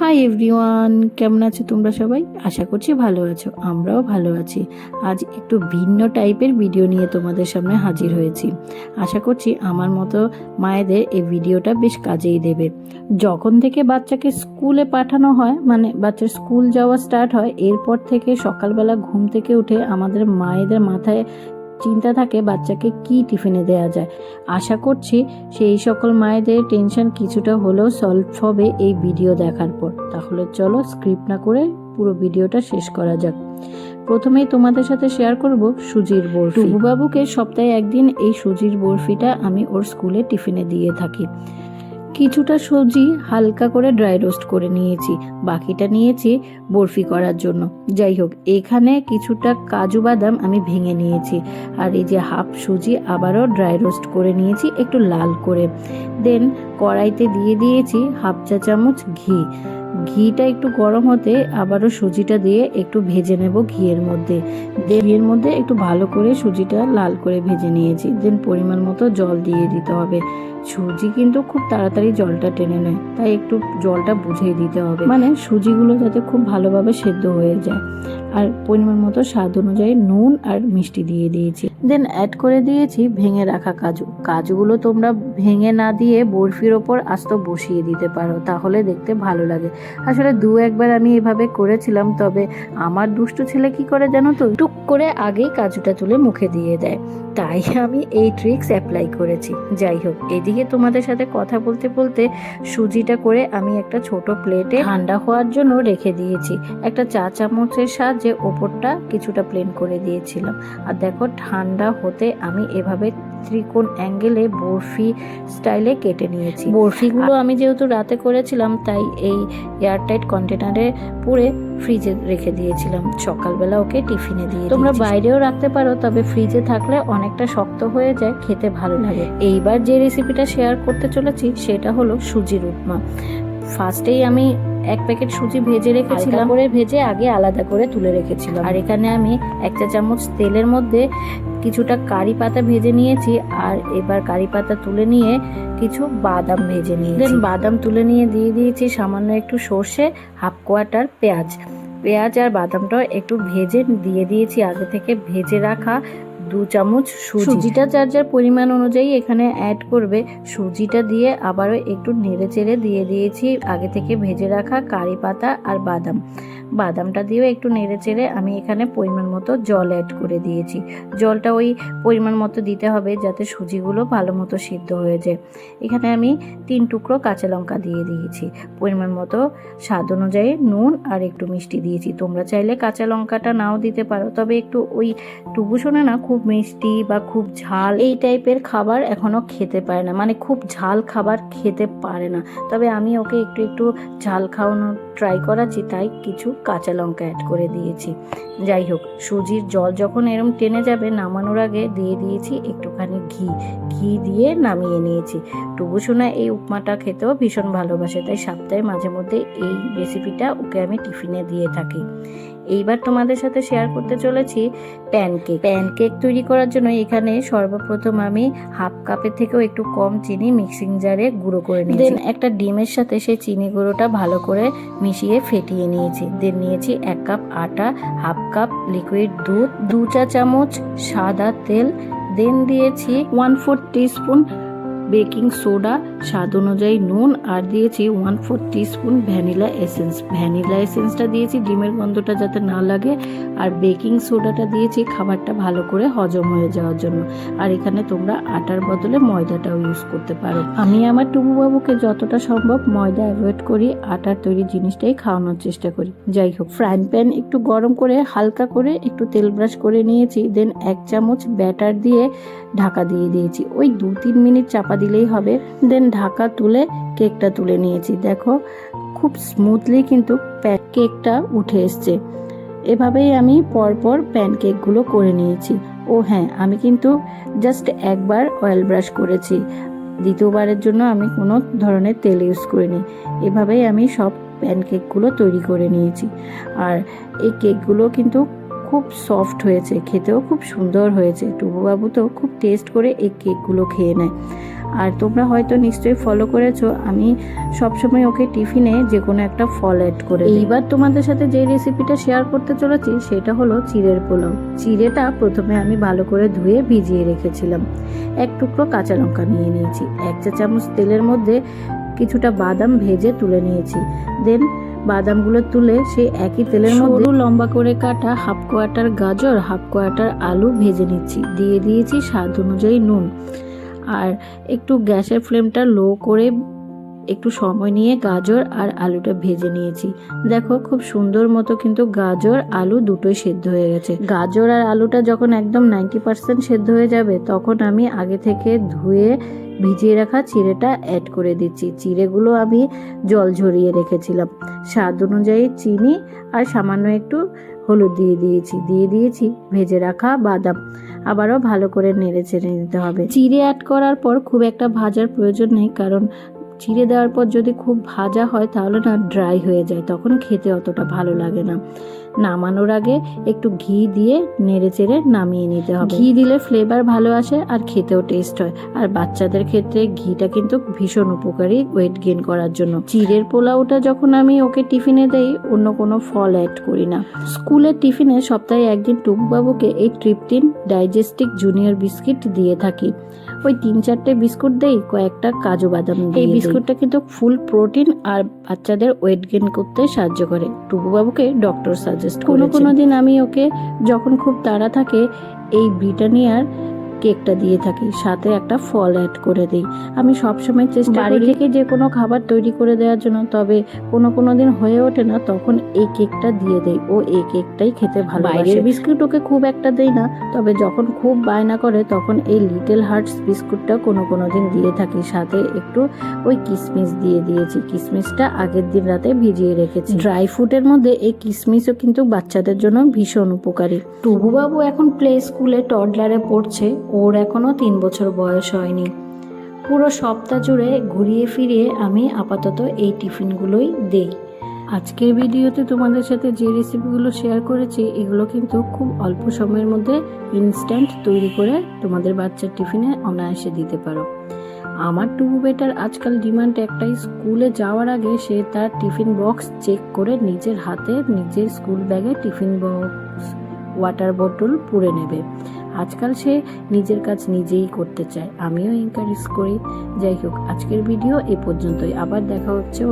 Hi everyone কেমন আছো তোমরা সবাই? আশা করছি ভালো আছো, আমরাও ভালো আছি। আজ একটু ভিন্ন টাইপের ভিডিও নিয়ে তোমাদের সামনে হাজির হয়েছি। আশা করছি আমার মতো মায়েদের এই ভিডিওটা বেশ কাজেই দেবে। যখন থেকে বাচ্চাকে স্কুলে পাঠানো হয় মানে বাচ্চার স্কুল যাওয়া স্টার্ট হয়, এরপর থেকে সকালবেলা ঘুম থেকে উঠে আমাদের মায়েদের মাথায় চিন্তা থাকে বাচ্চাকে কি টিফিনে দেওয়া যায়। আশা করছি সেই সকল মায়েদের টেনশন কিছুটা হলেও সলভ হবে এই ভিডিও দেখার পর। তাহলে চলো স্ক্রিপ্ট না করে পুরো ভিডিওটা শেষ করা যাক। প্রথমেই তোমাদের সাথে শেয়ার করব সুজির বরফি। বাবুকে সপ্তাহে একদিন এই সুজির বরফিটা আমি ওর স্কুলে টিফিনে দিয়ে থাকি। কিছুটা সবজি হালকা করে ড্রাই রোস্ট করে নিয়েছি। বাকিটা নিয়েছি বরফি করার জন্য। যাই হোক, এখানে কিছুটা কাজু বাদাম আমি ভেঙে নিয়েছি। আর এই যে হাফ সুজি আবারও ড্রাই রোস্ট করে নিয়েছি একটু লাল করে। দেন কড়াইতে দিয়ে দিয়েছি হাফ চা চামচ ঘি। ঘিটা একটু গরম হতে আবারও সুজিটা দিয়ে একটু ভেজে নেব ঘিয়ের মধ্যে। ঘিয়ের মধ্যে একটু ভালো করে সুজিটা লাল করে ভেজে নিয়েছি। দেন পরিমাণ মতো জল দিয়ে দিতে হবে। সুজি কিন্তু খুব তাড়াতাড়ি জলটা টেনে নেয়, তাই একটু জলটা বুঝিয়ে দিতে হবে। মানে সুজিগুলো যাতে খুব ভালোভাবে সেদ্ধ হয়ে যায়। আর পরিমাণ মতো স্বাদ অনুযায়ী নুন আর মিষ্টি দিয়ে দিয়েছি। দেন অ্যাড করে দিয়েছি ভেঙে রাখা কাজু। কাজুগুলো তোমরা ভেঙে না দিয়ে বরফির ওপর আস্ত বসিয়ে দিতে পারো, তাহলে দেখতে ভালো লাগে। আসলে দু একবার আমি এভাবে করেছিলাম, তবে আমার দুষ্টু ছেলে কি করে জানো তো? টুক করে আগেই কাজুটা তুলে মুখে দিয়ে দেয়। তাই আমি এই ট্রিক্স অ্যাপ্লাই করেছি। যাই হোক, এদিকে তোমাদের সাথে কথা বলতে বলতে সুজিটা করে আমি একটা ছোট প্লেটে ঠান্ডা হওয়ার জন্য রেখে দিয়েছি। একটা চা চামচের সাহায্যে ওপরটা কিছুটা প্লেন করে দিয়েছিলাম। আর দেখো, ঠান্ডা হতে আমি এভাবে ত্রিকোণ অ্যাঙ্গেলে বরফি স্টাইলে কেটে নিয়েছি। বরফিগুলো আমি যেহেতু রাতে করেছিলাম তাই এই এয়ারটাইট কন্টেনারে পুরে ফ্রিজে রেখে দিয়েছিলাম। সকালবেলা ওকে টিফিনে দিয়ে তোমরা বাইরেও রাখতে পারো তবে ফ্রিজে থাকলে অনেকটা শক্ত হয়ে যায় খেতে ভালো লাগে। এইবার যে রেসিপিটা শেয়ার করতে চলেছি সেটা হলো সুজির উপমা। ফার্স্টেই আমি এক প্যাকেট সুজি ভেজে রেখেছিলাম। করে ভেজে আগে আলাদা করে তুলে রেখেছিলাম। আর এখানে আমি এক চা চামচ তেলের মধ্যে কিছুটা কারি পাতা ভেজে নিয়েছি আর এবার কারি পাতা তুলে নিয়ে কিছু বাদাম ভেজে নিয়েছি। দেন বাদাম তুলে নিয়ে দিয়ে দিয়েছি সামান্য একটু সর্ষে হাফ কোয়াটার পেঁয়াজ। পেঁয়াজ আর বাদামটাও একটু ভেজে দিয়ে দিয়েছি আগে থেকে ভেজে রাখা দু চামচ সুজি। সুজিটা যার যার পরিমাণ অনুযায়ী এখানে অ্যাড করবে, সুজিটা দিয়ে আবারও একটু নেড়ে চেড়ে দিয়ে দিয়েছি, আগে থেকে ভেজে রাখা কারি পাতা আর বাদাম। বাদামটা দিয়েও একটু নেড়ে চেড়ে আমি এখানে পরিমাণ মতো জল অ্যাড করে দিয়েছি। জলটা ওই পরিমাণ মতো দিতে হবে যাতে সুজিগুলো ভালো মতো সিদ্ধ হয়ে যায়। এখানে আমি তিন টুকরো কাঁচা লঙ্কা দিয়ে দিয়েছি। পরিমাণ মতো স্বাদ অনুযায়ী নুন আর একটু মিষ্টি দিয়েছি। তোমরা চাইলে কাঁচা লঙ্কাটা নাও দিতে পারো, তবে একটু ওই টুকু শোনে না, খুব মিষ্টি বা খুব ঝাল এই টাইপের খাবার এখনও খেতে পারে না। মানে খুব ঝাল খাবার খেতে পারে না। তবে আমি ওকে একটু একটু ঝাল খাওয়ানোর ট্রাই করাচ্ছি, তাই কিছু কাঁচা লঙ্কা অ্যাড করে দিয়েছি। যাই হোক, সুজির জল যখন এরম টেনে যাবে, নামানোর আগে দিয়ে দিয়েছি একটুখানি ঘি। ঘি দিয়ে নামিয়ে নিয়েছি। টুবু সোনা, এই উপমাটা খেতেও ভীষণ ভালোবাসে, তাই সপ্তাহে মাঝে মধ্যে এই রেসিপিটা ওকে আমি টিফিনে দিয়ে থাকি। এইবার তোমাদের সাথে শেয়ার করতে চলেছি প্যানকেক প্যানকেক তৈরি করার জন্য এখানে সর্বপ্রথম আমি হাফ কাপের থেকেও একটু কম চিনি মিক্সিং জারে গুঁড়ো করে নিয়েছি। দেন একটা ডিমের সাথে সেই চিনি গুঁড়োটা ভালো করে মিশিয়ে ফেটিয়ে নিয়েছি। দেন নিয়েছি এক কাপ আটা হাফ কাপ লিকুইড দুধ দু চা চামচ সাদা তেল। দেন দিয়েছি one four teaspoon baking soda, স্বাদ অনুযায়ী নুন, আর দিয়েছি one four teaspoon vanilla essence vanilla এসেন্সটা দিয়েছি, ডিমের গন্ধটা যাতে না লাগে, আর বেকিং সোডাটা দিয়েছি খাবারটা ভালো করে হজম হয়ে যাওয়ার জন্য। আর এখানে তোমরা আটার বদলে ময়দাটাও ইউজ করতে পারো। আমি আমার টুবু বাবুকে যতটা সম্ভব ময়দা অ্যাভয়েড করি, আটার তৈরি জিনিসটাই খাওয়ানোর চেষ্টা করি। যাই হোক ফ্রাইং প্যান একটু গরম করে, হালকা করে একটু তেল ব্রাশ করে নিয়েছি দেন এক চামচ ব্যাটার দিয়ে ঢাকা দিয়ে দিয়েছি। ওই দু তিন মিনিট চাপা দিলেই হবে। দেন ঢাকা তুলে কেকটা তুলে নিয়েছি। দেখো, খুব স্মুথলি কিন্তু কেকটা উঠে এসছে। এভাবেই আমি পরপর প্যানকেকগুলো করে নিয়েছি। ও হ্যাঁ আমি কিন্তু জাস্ট একবার অয়েল ব্রাশ করেছি। দ্বিতীয়বারের জন্য আমি কোনো ধরনের তেল ইউজ করিনি। এভাবেই আমি সব প্যানকেকগুলো তৈরি করে নিয়েছি। আর এই কেকগুলো কিন্তু খুব সফট হয়েছে, খেতেও খুব সুন্দর হয়েছে। টুবুবাবু তো খুব টেস্ট করে এই কেকগুলো খেয়ে নেয়। আর তোমরা হয়তো নিশ্চয়ই ফলো করেছ আমি সবসময় ওকে টিফিনে যে কোনো একটা ফল অ্যাড করে এইবার তোমাদের সাথে যে রেসিপিটা শেয়ার করতে চলেছি সেটা হলো চিড়ের পোলাও। চিড়েটা প্রথমে আমি ভালো করে ধুয়ে ভিজিয়ে রেখেছিলাম। এক টুকরো কাঁচা লঙ্কা নিয়ে নিয়েছি এক চা চামচ তেলের মধ্যে কিছুটা বাদাম ভেজে তুলে নিয়েছি। দেন বাদামগুলো তুলে সেই একই তেলের মধ্যে লম্বা করে কাটা হাফ কোয়াটার গাজর হাফ কোয়াটার আলু ভেজে নিচ্ছি। দিয়ে দিয়েছি স্বাদ অনুযায়ী নুন। আর একটু গ্যাসের ফ্লেমটা লো করে একটু সময় নিয়ে গাজর আর আলুটা ভেজে নিয়েছি। দেখো, খুব সুন্দর মতো কিন্তু গাজর, আলু দুটোই সেদ্ধ হয়ে গেছে। গাজর আর আলুটা যখন একদম নাইনটি পার্সেন্ট সেদ্ধ হয়ে যাবে, তখন আমি আগে থেকে ধুয়ে ভিজিয়ে রাখা চিড়েটা অ্যাড করে দিচ্ছি। চিড়েগুলো আমি জল ঝরিয়ে রেখেছিলাম। স্বাদ অনুযায়ী চিনি আর সামান্য একটু হলুদ দিয়ে দিয়েছি। দিয়ে দিয়েছি ভেজে রাখা বাদাম। আবারও ভালো করে নেড়ে চেড়ে নিতে হবে। চিড়ে অ্যাড করার পর খুব একটা ভাজার প্রয়োজন নেই, কারণ চিড়ে দেওয়ার পর যদি খুব ভাজা হয় তাহলে না ড্রাই হয়ে যায় তখন খেতে অতটা ভালো লাগে না। নামানোর আগে একটু ঘি দিয়ে নেড়ে চেড়ে নামিয়ে নিতে হবে। ঘি দিলে ফ্লেভার ভালো আসে আর খেতেও টেস্ট হয়। আর বাচ্চাদের ক্ষেত্রে ঘিটা কিন্তু ভীষণ উপকারী ওয়েট গেইন করার জন্য। চিড়ের পোলাওটা যখন আমি ওকে টিফিনে দেই, অন্য কোনো ফল অ্যাড করি না। স্কুলের টিফিনে সপ্তাহে একদিন টুকুবাবুকে এই ট্রিপটিন ডাইজেস্টিক জুনিয়র বিস্কিট দিয়ে থাকি। ওই তিন চারটে বিস্কুট দেই কয়েকটা কাজু বাদাম এই বিস্কুটটা কিন্তু ফুল প্রোটিন আর বাচ্চাদের ওয়েট গেন করতে সাহায্য করে। টুকুবাবুকে ডক্টর সাজেস্ট কোনো কোনো দিন আমি ওকে যখন খুব তাড়া থাকে এই ব্রিটানিয়ার কেকটা দিয়ে থাকি সাথে একটা ফল অ্যাড করে দিই। আমি সবসময় চেষ্টা বাড়ি থেকে যে কোনো খাবার তৈরি করে দেওয়ার জন্য তবে কোনো কোনো দিন হয়ে ওঠে না তখন এই কেকটা দিয়ে দেই। ও এই কেকটাই খেতে ভালো বাইরের বিস্কুট ওকে খুব একটা দেই না তবে যখন খুব বায়না করে তখন এই লিটল হার্টস বিস্কুটটা কোনো কোনো দিন দিয়ে থাকি। সাথে একটু ওই কিসমিস দিয়ে দিয়েছি। কিসমিসটা আগের দিন রাতে ভিজিয়ে রেখেছি। ড্রাই ফ্রুটের মধ্যে এই কিসমিসও কিন্তু বাচ্চাদের জন্য ভীষণ উপকারী। টুবুবাবু এখন প্লে স্কুলে টডলারে পড়ছে। ওর এখনও তিন বছর বয়স হয়নি। পুরো সপ্তাহ জুড়ে ঘুরিয়ে ফিরিয়ে আমি আপাতত এই টিফিনগুলোই দেই। আজকের ভিডিওতে তোমাদের সাথে যে রেসিপিগুলো শেয়ার করেছি, এগুলো কিন্তু খুব অল্প সময়ের মধ্যে ইনস্ট্যান্ট তৈরি করে তোমাদের বাচ্চার টিফিনে অনায়াসে দিতে পারো। আমার টুবু বেটার আজকাল ডিমান্ড একটাই, স্কুলে যাওয়ার আগে সে তার টিফিন বক্স চেক করে নিজের হাতে নিজের স্কুল ব্যাগে টিফিন বক্স ওয়াটার বোতল পুরে নেবে। আজকাল সে নিজের কাজ নিজেই করতে চায়। আমিও এনকারেজ করি। যাই হোক, আজকের ভিডিও এ পর্যন্তই। আবার দেখা হচ্ছে